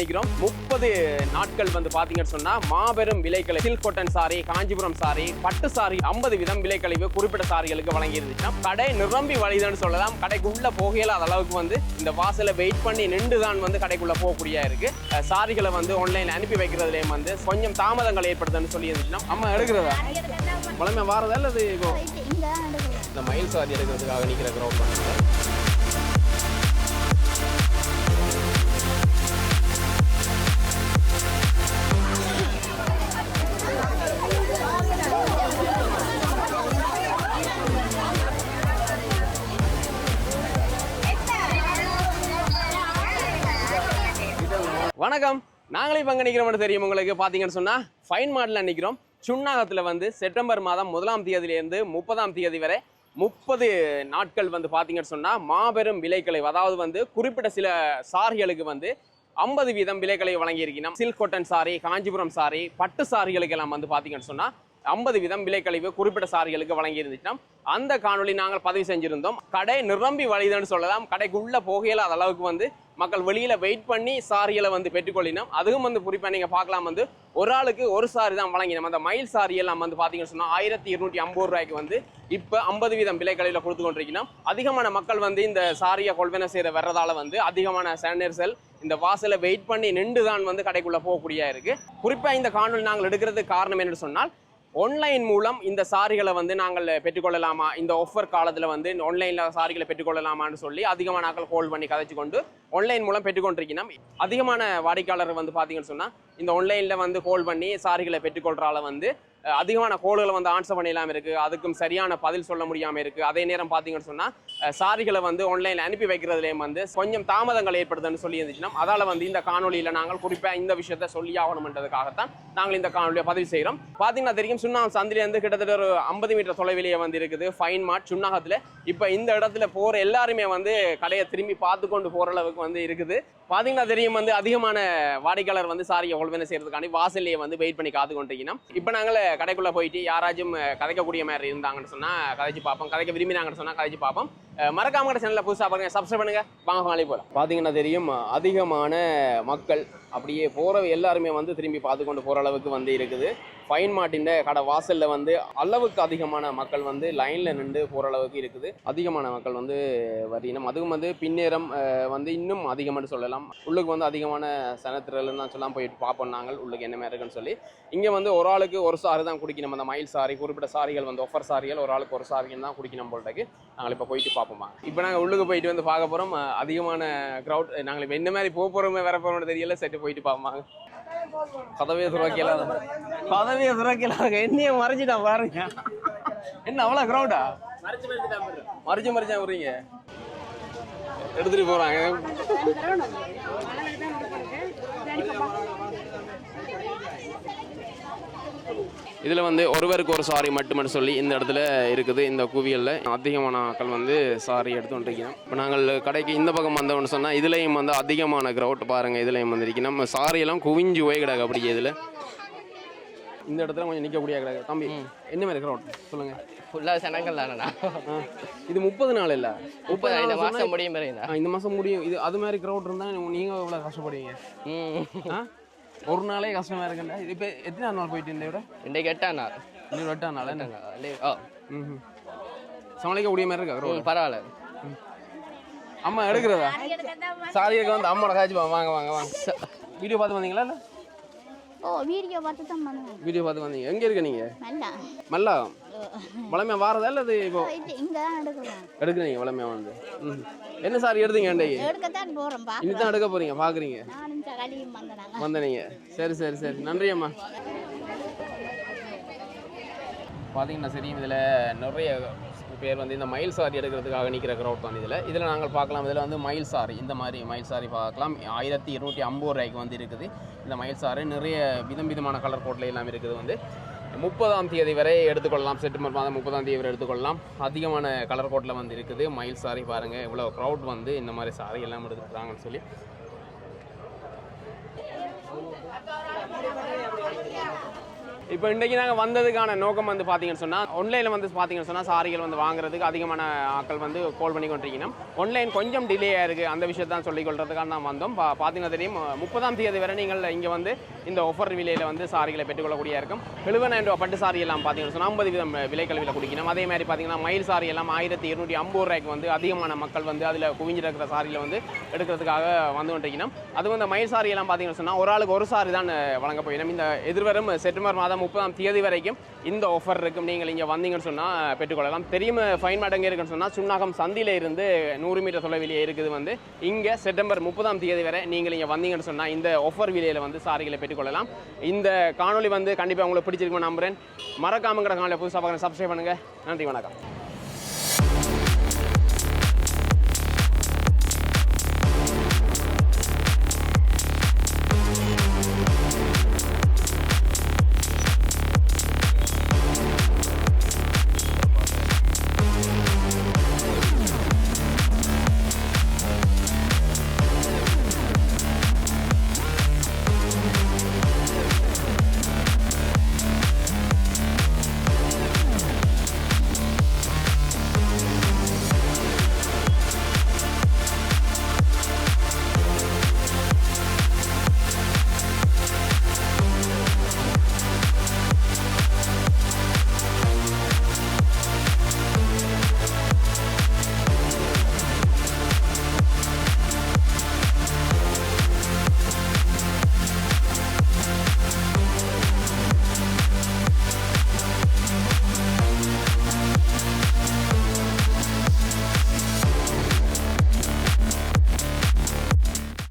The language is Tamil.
நிக்கிறோம். முப்பது நாட்கள் வந்து பாத்தீங்கன்னு சொன்னா மாபெரும் விலைக்கலை சில்க் காட்டன் சாரி காஞ்சிபுரம் சாரி பட்டு சாரி ஐம்பது வீதம் விலைக்கழிவு குறிப்பிட்ட சாரிகளுக்கு வழங்கி இருந்துச்சுன்னா கடை நிரம்பி வழிதுன்னு சொல்லலாம். கடைக்குள்ள போகையில அளவுக்கு வந்து இந்த வாசலை வெயிட் பண்ணி நின்று தான் வந்து கடைக்குள்ள போகக்கூடிய இருக்கு. சாரிகளை வந்து ஆன்லைன்ல அனுப்பி வைக்கிறதுலயும் வந்து கொஞ்சம் தாமதங்கள் ஏற்படுதுன்னு சொல்லி இருந்துச்சுன்னா அம்மா எடுக்கிறதா? வளமை வாரதா எடுக்கலாம் இந்த மயில் சாரி எடுக்கிறதுக்காக நிக்கிற கிரௌண்ட் பண்ணுங்க வணக்கம். நாங்களே இப்போ மட்டும் தெரியும் உங்களுக்கு. பார்த்தீங்கன்னு சொன்னால் ஃபைன் மாடலில் நிற்கிறோம் சுண்ணாகத்தில் வந்து செப்டம்பர் மாதம் முதலாம் தேதியிலேருந்து முப்பதாம் தேதி வரை முப்பது நாட்கள் வந்து பார்த்தீங்கன்னு சொன்னால் மாபெரும் விலைக்கலை அதாவது வந்து குறிப்பிட்ட சில சாரிகளுக்கு வந்து ஐம்பது வீதம் விலைகளை வழங்கியிருக்கணும் சில்க் கொட்டன் சாரி காஞ்சிபுரம் சாரி பட்டு சாரிகளுக்கு எல்லாம் வந்து பார்த்தீங்கன்னு சொன்னால் ஐம்பது வீதம் விலைக்கழிவு குறிப்பிட்ட சாரிகளுக்கு வழங்கி இருந்துச்சுன்னா அந்த காணொளி நாங்கள் பதிவு செஞ்சுருந்தோம். கடை நிரம்பி வழிதுன்னு சொல்லலாம். கடைக்குள்ள அது அளவுக்கு வந்து மக்கள் வெளியில் வெயிட் பண்ணி சாரிகளை வந்து பெற்றுக்கொள்ளினோம். அதுவும் வந்து குறிப்பாக நீங்கள் பார்க்கலாம் வந்து ஒரு ஆளுக்கு ஒரு சாரி தான் வழங்கினோம். அந்த மயில் சாரி நம்ம வந்து பார்த்தீங்கன்னு சொன்னால் ஆயிரத்தி இருநூற்றி ஐம்பது ரூபாய்க்கு வந்து இப்போ ஐம்பது வீதம் விலைக்கழிவில் கொடுத்து கொண்டிருக்கணும் அதிகமான மக்கள் வந்து இந்த சாரியை கொள்வனை செய்கிற வர்றதால வந்து அதிகமான சானிடைசர் இந்த வாசலை வெயிட் பண்ணி நின்று தான் வந்து கடைக்குள்ளே போகக்கூடிய இருக்குது குறிப்பாக இந்த காணொளி நாங்கள் எடுக்கிறதுக்கு காரணம் என்னென்னு சொன்னால் ஆன்லைன் மூலம் இந்த சாரிகளை வந்து நாங்கள் பெற்றுக்கொள்ளலாமா? இந்த ஆஃபர் காலத்தில் வந்து ஆன்லைனில் சாரிகளை பெற்றுக்கொள்ளலாமான்னு சொல்லி அதிகமான நாட்கள் ஹோல்ட் பண்ணி கதைச்சு கொண்டு ஆன்லைன் மூலம் பெற்றுக்கொண்டிருக்கணும் அதிகமான வாடிக்கையாளர் வந்து பார்த்தீங்கன்னு சொன்னால் இந்த ஆன்லைனில் வந்து ஹோல்ட் பண்ணி சாரிகளை பெற்றுக்கொள்கிறால வந்து அதிகமான கோள்களை வந்து ஆன்சர் பண்ணிடலாம் இருக்குது அதுக்கும் சரியான பதில் சொல்ல முடியாமல் இருக்குது அதே நேரம் பார்த்தீங்கன்னு சொன்னால் சாரிகளை வந்து ஆன்லைனில் அனுப்பி வைக்கிறதுலேயும் வந்து கொஞ்சம் தாமதங்கள் ஏற்படுதுன்னு சொல்லி இருந்துச்சுன்னா அதால் வந்து இந்த காணொலியில் நாங்கள் குறிப்பாக இந்த விஷயத்தை சொல்லி ஆகணும்ன்றதுக்காகத்தான் நாங்கள் இந்த காணொலியை பதிவு செய்கிறோம் பார்த்தீங்கன்னா தெரியும் சுண்ணாகம் சந்திலேருந்து கிட்டத்தட்ட ஒரு ஐம்பது மீட்டர் தொலைவிலேயே வந்து இருக்குது. ஃபைன் மார்ட் சுண்ணாகத்தில். இப்போ இந்த இடத்துல போகிற எல்லாருமே வந்து கடையை திரும்பி பார்த்து கொண்டு போகிற அளவுக்கு வந்து இருக்குது. பார்த்தீங்கன்னா தெரியும் வந்து அதிகமான வாடிக்கையாளர் வந்து சாரியை கொள்வனை செய்கிறதுக்காண்டி வாசல்லையே வந்து வெயிட் பண்ணி காத்து கொண்டிருக்கணும் இப்போ நாங்கள் கடைக்குள்ளே போயிட்டு யாராச்சும் கதைக்கக்கூடிய மாதிரி இருந்தாங்கன்னு சொன்னால் கதைச்சு பார்ப்போம். கதைக்க விரும்பினாங்கன்னு சொன்னால் கதைச்சு பார்ப்போம். மறக்காம கூட சேனலில் புதுசாக பாருங்க சப்ஸ்கிரைப் பண்ணுங்க. வாங்க வாங்கி போகலாம் பார்த்தீங்கன்னா தெரியும் அதிகமான மக்கள் அப்படியே போகிற எல்லாருமே வந்து திரும்பி பார்த்து கொண்டு போகிற அளவுக்கு வந்து இருக்குது. ஃபைன் மார்ட்டின் கடை வாசலில் வந்து அளவுக்கு அதிகமான மக்கள் வந்து லைனில் நின்று போகிற அளவுக்கு இருக்குது. அதிகமான மக்கள் வந்து வரினம் அதுவும் வந்து பின்னேறம் வந்து இன்னும் அதிகம்னு சொல்லலாம். உள்ளுக்கு வந்து அதிகமான சனத்திரல்னு சொல்லலாம் போயிட்டு பார்ப்போம் நாங்கள் உள்ளுக்கு என்ன மாதிரி இருக்குன்னு சொல்லி. இங்கே வந்து ஒரு ஆளுக்கு ஒரு சாரி தான் குடிக்கணும். அந்த மயில் சாரி குறிப்பிட்ட சாரிகள் வந்து ஒஃபர் சாரிகள் ஒரு ஆளுக்கு ஒரு சாரிகள் தான் குடிக்கணும் போல்றதுக்கு நாங்கள் இப்போ போயிட்டு பார்ப்போம் இப்போ நாங்கள் உள்ளுக்கு போயிட்டு வந்து பார்க்க போகிறோம் அதிகமான க்ரௌட் நாங்கள் இப்போ என்ன மாதிரி போக போகிறோமே வர போகிறோம்னு தெரியல. செட்டு போயிட்டு பார்ப்போமா? கதவே துறக்கலாம் கதவே துறக்கலாம் என்னைய மறைச்சிட்டான் பாருங்க. என்ன அவ்வளோ க்ரௌடா மறைச்சு மறைச்சா விடுறீங்க எடுத்துட்டு போறாங்க. இதில் வந்து ஒருவருக்கு ஒரு சாரி மட்டுமே சொல்லி இந்த இடத்துல இருக்குது இந்த குவியலில். அதிகமான ஆட்கள் வந்து சாரி எடுத்துட்டு இருக்கணும் இப்போ நாங்கள் கடைக்கு இந்த பக்கம் வந்தோம்னு சொன்னால் இதுலேயும் வந்து அதிகமான க்ரௌட் பாருங்கள் இதுலேயும் வந்து இருக்கு நம்ம சாரியெல்லாம் குவிஞ்சு போய் கிடக்கு அப்படி இதில். இந்த இடத்துல கொஞ்சம் நிற்கக்கூடிய கிடக்கு. தம்பி என்ன மாதிரி க்ரௌட் சொல்லுங்கள் ஃபுல்லாக சனங்கள் தானண்ணா இது முப்பது நாள் இல்லை? முப்பது இந்த மாதம் முடியும் இந்த மாதம் முடியும். இது அது மாதிரி க்ரௌட் இருந்தால் நீங்கள் எவ்வளோ கஷ்டப்படுவீங்க. ஒரு நாளே கஷ்டமாக இருக்குண்டா. இது இப்போ எத்தனை நாள் போயிட்டு இந்த விட இன்றைக்கு எட்டாம் நாள். இன்னும் எட்டாம் நாள் என்ன. ஓ ம் சமாளிக்க முடிய மாதிரி இருக்கா பரவாயில்ல. அம்மா எடுக்கிறதா? சாரிக்கு வந்து அம்மாவோட காய்ச்சி வாங்க வாங்க வாங்க. வீடியோ பார்த்து வந்தீங்களா இல்லை? ஓ வீடியோ பார்த்து தான் வீடியோ பார்த்து வந்தீங்க. எங்கே இருக்க நீங்கள் மல்லா? வளமையா வாரதா இல்லை அது இப்போ எடுக்கிறீங்க வளமையா வந்து? என்ன சாரி எடுத்தீங்க அண்டைக்கு எடுக்கத்தான் போறோம் பா இன்னும் எடுக்க போறீங்க சகலியும் வந்தனாங்க. வந்தனீங்க. சரி சரி சரி. நன்றி அம்மா. பார்த்தீங்கன்னா சரியும் இதில் நிறைய பேர் வந்து இந்த மயில் சாரி எடுக்கிறதுக்காக நிற்கிற க்ரௌட் தான் இதில். இதில் நாங்கள் பார்க்கலாம். இதில் வந்து மயில் சாரி. இந்த மாதிரி மயில் சாரி பார்க்கலாம். ஆயிரத்தி இருநூற்றி ஐம்பது ரூபாய்க்கு வந்து இருக்குது. இந்த மயில் சாரி நிறைய விதம் விதமான கலர் கோட்டில் எல்லாம் இருக்குது வந்து. முப்பதாம் தேதி வரை எடுத்துக்கொள்ளலாம். செப்டம்பர் மாதம் முப்பதாம் தேதி வரை எடுத்துக்கொள்ளலாம். அதிகமான கலர் கோட்டில் வந்து இருக்குது மயில் சாரி பாருங்கள் இவ்வளோ க்ரௌட் வந்து இந்த மாதிரி சாரி எல்லாம் எடுத்துக்கிறாங்கன்னு சொல்லி. இப்போ இன்றைக்கி நாங்கள் வந்ததுக்கான நோக்கம் வந்து பார்த்தீங்கன்னு சொன்னால் ஆன்லைனில் வந்து பார்த்தீங்கன்னு சொன்னால் சாரிகள் வந்து வாங்குறதுக்கு அதிகமான ஆட்கள் வந்து கால் பண்ணி கொண்டிருக்கணும் ஆன்லைன் கொஞ்சம் டிலே ஆயிருக்கு. அந்த விஷயத்தான் சொல்லிக் கொள்றதுக்காக தான் வந்தோம். பா பார்த்தீங்கன்னா தெரியும் முப்பதாம் தேதி வரை நீங்கள் இங்கே வந்து இந்த ஒஃபர் விலையில் வந்து சாரிகளை பெற்றுக்கொள்ளக்கூடிய இருக்கும் எழுபதாயிரம் ரூபா பட்டு சாரி எல்லாம் பார்த்தீங்கன்னு சொன்னால் ஐம்பது வீதம் விலை குடிக்கணும். அதே மாதிரி பார்த்தீங்கன்னா மயில் சாரி எல்லாம் ஆயிரத்தி இருநூற்றி ஐம்பது ரூபாய்க்கு வந்து அதிகமான மக்கள் வந்து அதில் குவிஞ்சிருக்கிற சாரியில் வந்து எடுக்கிறதுக்காக வந்து கொண்டிருக்கணும். அது வந்து மயில் சாரி எல்லாம் பார்த்தீங்கன்னு சொன்னால் ஒரு ஆளுக்கு ஒரு சாரி தான் வழங்க போயிடும் இந்த எதிர்வரும் செப்டம்பர் மாதம் முப்பதாம் தேதி வரைக்கும் இந்த ஆஃபர் இருக்கும். நீங்கள் இங்கே வந்தீங்கன்னு சொன்னால் பெற்றுக்கொள்ளலாம். தெரியும் ஃபைன் மடங்கு இருக்குன்னு சொன்னால் சுண்ணாகம் சந்தியில் இருந்து நூறு மீட்டர் தொலைவிலேயே இருக்குது வந்து இங்கே செப்டம்பர் முப்பதாம் தேதி வரை நீங்கள் இங்கே வந்தீங்கன்னு சொன்னால் இந்த ஆஃபர் விலையில் வந்து சாரிகளை பெற்றுக்கொள்ளலாம். இந்த காணொளி வந்து கண்டிப்பாக உங்களுக்கு பிடிச்சிருக்கும் நம்புகிறேன் மறக்காமங்கிற காணொலி புதுசாக பார்க்குறேன். சப்ஸ்கிரைப் பண்ணுங்கள் நன்றி வணக்கம்.